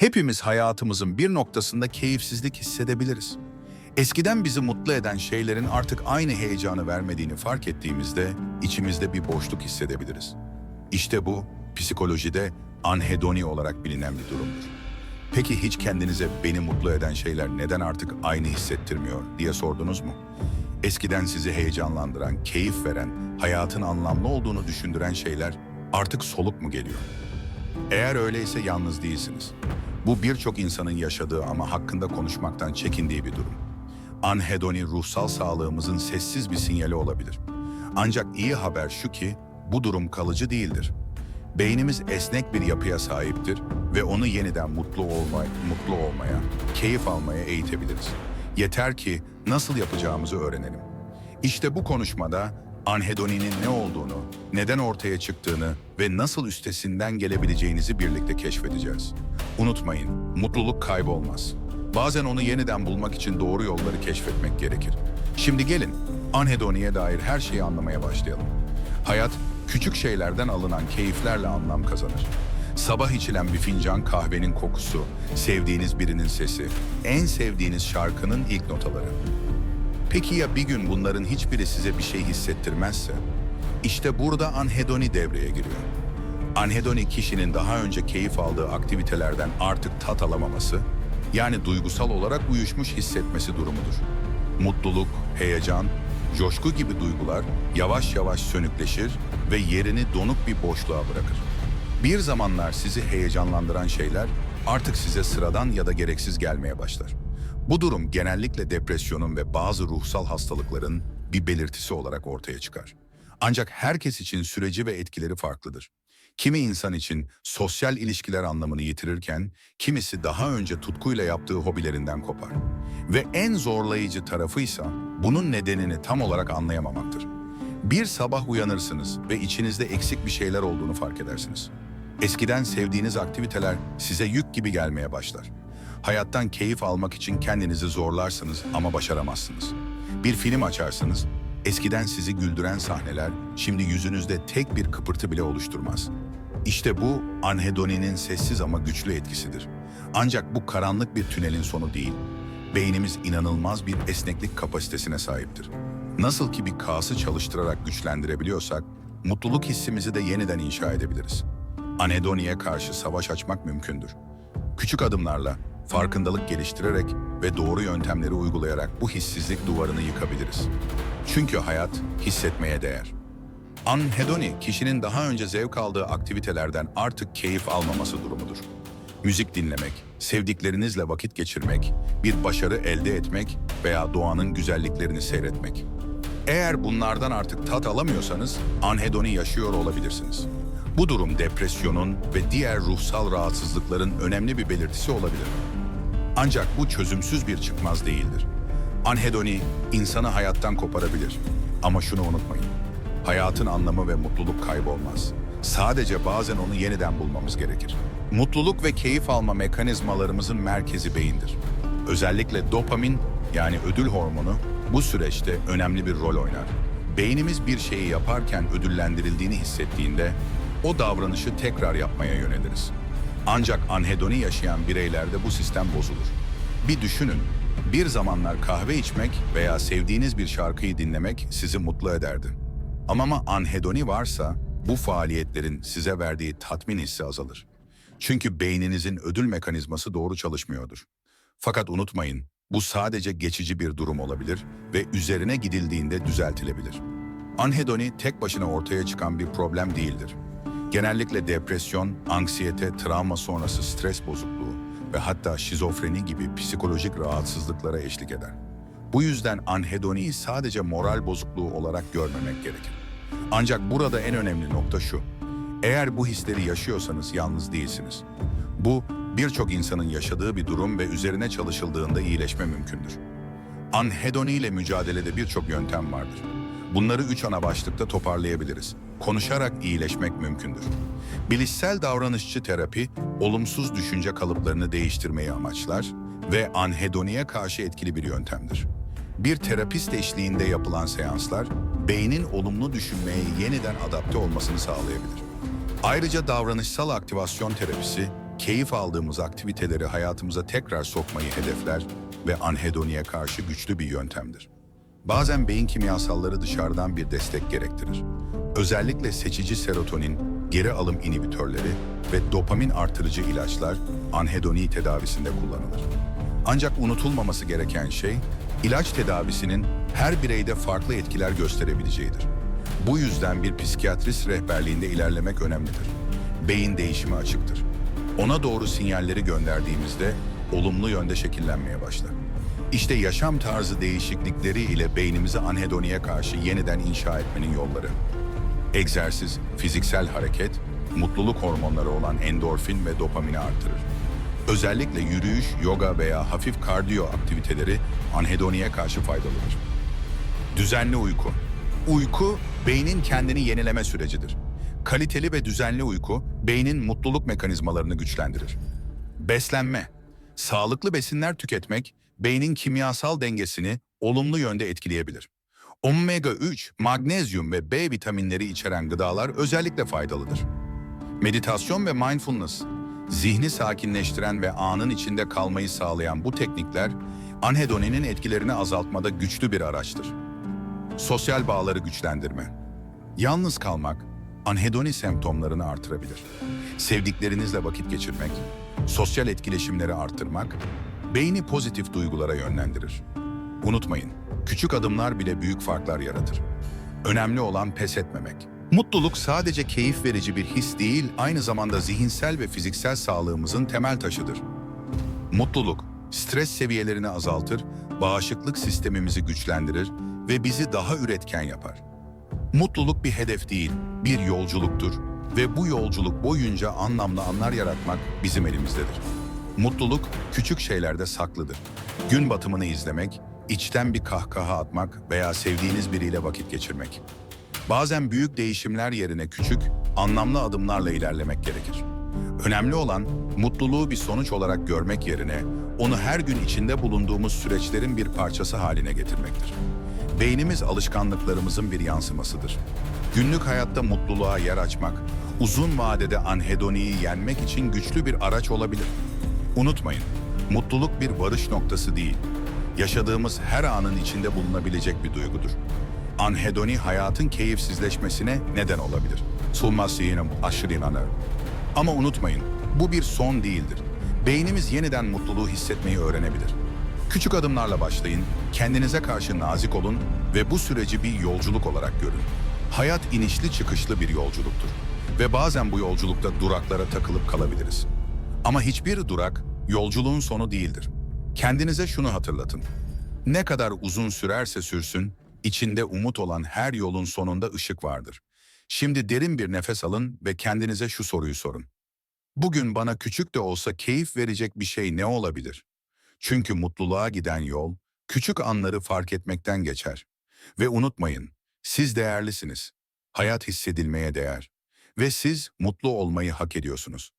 Hepimiz hayatımızın bir noktasında keyifsizlik hissedebiliriz. Eskiden bizi mutlu eden şeylerin artık aynı heyecanı vermediğini fark ettiğimizde içimizde bir boşluk hissedebiliriz. İşte bu psikolojide anhedoni olarak bilinen bir durumdur. Peki hiç kendinize beni mutlu eden şeyler neden artık aynı hissettirmiyor diye sordunuz mu? Eskiden sizi heyecanlandıran, keyif veren, hayatın anlamlı olduğunu düşündüren şeyler artık soluk mu geliyor? Eğer öyleyse yalnız değilsiniz. Bu birçok insanın yaşadığı ama hakkında konuşmaktan çekindiği bir durum. Anhedoni ruhsal sağlığımızın sessiz bir sinyali olabilir. Ancak iyi haber şu ki bu durum kalıcı değildir. Beynimiz esnek bir yapıya sahiptir ve onu yeniden mutlu olmaya, mutlu olmaya, keyif almaya eğitebiliriz. Yeter ki nasıl yapacağımızı öğrenelim. İşte bu konuşmada anhedoninin ne olduğunu, neden ortaya çıktığını ve nasıl üstesinden gelebileceğinizi birlikte keşfedeceğiz. Unutmayın, mutluluk kaybolmaz. Bazen onu yeniden bulmak için doğru yolları keşfetmek gerekir. Şimdi gelin, anhedoniye dair her şeyi anlamaya başlayalım. Hayat, küçük şeylerden alınan keyiflerle anlam kazanır. Sabah içilen bir fincan kahvenin kokusu, sevdiğiniz birinin sesi, en sevdiğiniz şarkının ilk notaları. Peki ya bir gün bunların hiçbiri size bir şey hissettirmezse? İşte burada anhedoni devreye giriyor. Anhedoni kişinin daha önce keyif aldığı aktivitelerden artık tat alamaması, yani duygusal olarak uyuşmuş hissetmesi durumudur. Mutluluk, heyecan, coşku gibi duygular yavaş yavaş sönükleşir ve yerini donuk bir boşluğa bırakır. Bir zamanlar sizi heyecanlandıran şeyler artık size sıradan ya da gereksiz gelmeye başlar. Bu durum genellikle depresyonun ve bazı ruhsal hastalıkların bir belirtisi olarak ortaya çıkar. Ancak herkes için süreci ve etkileri farklıdır. Kimi insan için sosyal ilişkiler anlamını yitirirken, kimisi daha önce tutkuyla yaptığı hobilerinden kopar. Ve en zorlayıcı tarafıysa bunun nedenini tam olarak anlayamamaktır. Bir sabah uyanırsınız ve içinizde eksik bir şeyler olduğunu fark edersiniz. Eskiden sevdiğiniz aktiviteler size yük gibi gelmeye başlar. Hayattan keyif almak için kendinizi zorlarsınız ama başaramazsınız. Bir film açarsınız, eskiden sizi güldüren sahneler şimdi yüzünüzde tek bir kıpırtı bile oluşturmaz. İşte bu anhedoninin sessiz ama güçlü etkisidir. Ancak bu karanlık bir tünelin sonu değil. Beynimiz inanılmaz bir esneklik kapasitesine sahiptir. Nasıl ki bir kası çalıştırarak güçlendirebiliyorsak, mutluluk hissimizi de yeniden inşa edebiliriz. Anhedoniye karşı savaş açmak mümkündür. Küçük adımlarla, farkındalık geliştirerek ve doğru yöntemleri uygulayarak bu hissizlik duvarını yıkabiliriz. Çünkü hayat hissetmeye değer. Anhedoni, kişinin daha önce zevk aldığı aktivitelerden artık keyif almaması durumudur. Müzik dinlemek, sevdiklerinizle vakit geçirmek, bir başarı elde etmek veya doğanın güzelliklerini seyretmek. Eğer bunlardan artık tat alamıyorsanız anhedoni yaşıyor olabilirsiniz. Bu durum depresyonun ve diğer ruhsal rahatsızlıkların önemli bir belirtisi olabilir. Ancak bu çözümsüz bir çıkmaz değildir. Anhedoni insanı hayattan koparabilir. Ama şunu unutmayın. Hayatın anlamı ve mutluluk kaybolmaz. Sadece bazen onu yeniden bulmamız gerekir. Mutluluk ve keyif alma mekanizmalarımızın merkezi beyindir. Özellikle dopamin yani ödül hormonu bu süreçte önemli bir rol oynar. Beynimiz bir şeyi yaparken ödüllendirildiğini hissettiğinde o davranışı tekrar yapmaya yöneliriz. Ancak anhedoni yaşayan bireylerde bu sistem bozulur. Bir düşünün, bir zamanlar kahve içmek veya sevdiğiniz bir şarkıyı dinlemek sizi mutlu ederdi. Ama ama anhedoni varsa bu faaliyetlerin size verdiği tatmin hissi azalır. Çünkü beyninizin ödül mekanizması doğru çalışmıyordur. Fakat unutmayın, bu sadece geçici bir durum olabilir ve üzerine gidildiğinde düzeltilebilir. Anhedoni tek başına ortaya çıkan bir problem değildir. Genellikle depresyon, anksiyete, travma sonrası stres bozukluğu ve hatta şizofreni gibi psikolojik rahatsızlıklara eşlik eder. Bu yüzden anhedoniyi sadece moral bozukluğu olarak görmemek gerekir. Ancak burada en önemli nokta şu. Eğer bu hisleri yaşıyorsanız yalnız değilsiniz. Bu birçok insanın yaşadığı bir durum ve üzerine çalışıldığında iyileşme mümkündür. Anhedoni ile mücadelede birçok yöntem vardır. Bunları üç ana başlıkta toparlayabiliriz. Konuşarak iyileşmek mümkündür. Bilişsel davranışçı terapi, olumsuz düşünce kalıplarını değiştirmeyi amaçlar ve anhedoniye karşı etkili bir yöntemdir. Bir terapist eşliğinde yapılan seanslar, beynin olumlu düşünmeye yeniden adapte olmasını sağlayabilir. Ayrıca davranışsal aktivasyon terapisi, keyif aldığımız aktiviteleri hayatımıza tekrar sokmayı hedefler ve anhedoniye karşı güçlü bir yöntemdir. Bazen beyin kimyasalları dışarıdan bir destek gerektirir. Özellikle seçici serotonin, geri alım inhibitörleri ve dopamin artırıcı ilaçlar anhedoni tedavisinde kullanılır. Ancak unutulmaması gereken şey, ilaç tedavisinin her bireyde farklı etkiler gösterebileceğidir. Bu yüzden bir psikiyatrist rehberliğinde ilerlemek önemlidir. Beyin değişimi açıktır. Ona doğru sinyalleri gönderdiğimizde olumlu yönde şekillenmeye başlar. İşte yaşam tarzı değişiklikleri ile beynimizi anhedoniye karşı yeniden inşa etmenin yolları. Egzersiz, fiziksel hareket, mutluluk hormonları olan endorfin ve dopamini artırır. Özellikle yürüyüş, yoga veya hafif kardiyo aktiviteleri anhedoniye karşı faydalıdır. Düzenli uyku. Uyku, beynin kendini yenileme sürecidir. Kaliteli ve düzenli uyku, beynin mutluluk mekanizmalarını güçlendirir. Beslenme. Sağlıklı besinler tüketmek, beynin kimyasal dengesini olumlu yönde etkileyebilir. Omega-3, magnezyum ve B vitaminleri içeren gıdalar özellikle faydalıdır. Meditasyon ve mindfulness, zihni sakinleştiren ve anın içinde kalmayı sağlayan bu teknikler, anhedoninin etkilerini azaltmada güçlü bir araçtır. Sosyal bağları güçlendirme. Yalnız kalmak, anhedoni semptomlarını artırabilir. Sevdiklerinizle vakit geçirmek, sosyal etkileşimleri artırmak, beyni pozitif duygulara yönlendirir. Unutmayın, küçük adımlar bile büyük farklar yaratır. Önemli olan pes etmemek. Mutluluk sadece keyif verici bir his değil, aynı zamanda zihinsel ve fiziksel sağlığımızın temel taşıdır. Mutluluk, stres seviyelerini azaltır, bağışıklık sistemimizi güçlendirir ve bizi daha üretken yapar. Mutluluk bir hedef değil, bir yolculuktur ve bu yolculuk boyunca anlamlı anlar yaratmak bizim elimizdedir. Mutluluk küçük şeylerde saklıdır. Gün batımını izlemek, içten bir kahkaha atmak veya sevdiğiniz biriyle vakit geçirmek. Bazen büyük değişimler yerine küçük, anlamlı adımlarla ilerlemek gerekir. Önemli olan mutluluğu bir sonuç olarak görmek yerine onu her gün içinde bulunduğumuz süreçlerin bir parçası haline getirmektir. Beynimiz alışkanlıklarımızın bir yansımasıdır. Günlük hayatta mutluluğa yer açmak, uzun vadede anhedoniyi yenmek için güçlü bir araç olabilir. Unutmayın, mutluluk bir varış noktası değil, yaşadığımız her anın içinde bulunabilecek bir duygudur. Anhedoni hayatın keyifsizleşmesine neden olabilir. Yine aşırı inanır. Ama unutmayın, bu bir son değildir. Beynimiz yeniden mutluluğu hissetmeyi öğrenebilir. Küçük adımlarla başlayın, kendinize karşı nazik olun ve bu süreci bir yolculuk olarak görün. Hayat inişli çıkışlı bir yolculuktur. Ve bazen bu yolculukta duraklara takılıp kalabiliriz. Ama hiçbir durak yolculuğun sonu değildir. Kendinize şunu hatırlatın. Ne kadar uzun sürerse sürsün, içinde umut olan her yolun sonunda ışık vardır. Şimdi derin bir nefes alın ve kendinize şu soruyu sorun. Bugün bana küçük de olsa keyif verecek bir şey ne olabilir? Çünkü mutluluğa giden yol, küçük anları fark etmekten geçer. Ve unutmayın, siz değerlisiniz. Hayat hissedilmeye değer. Ve siz mutlu olmayı hak ediyorsunuz.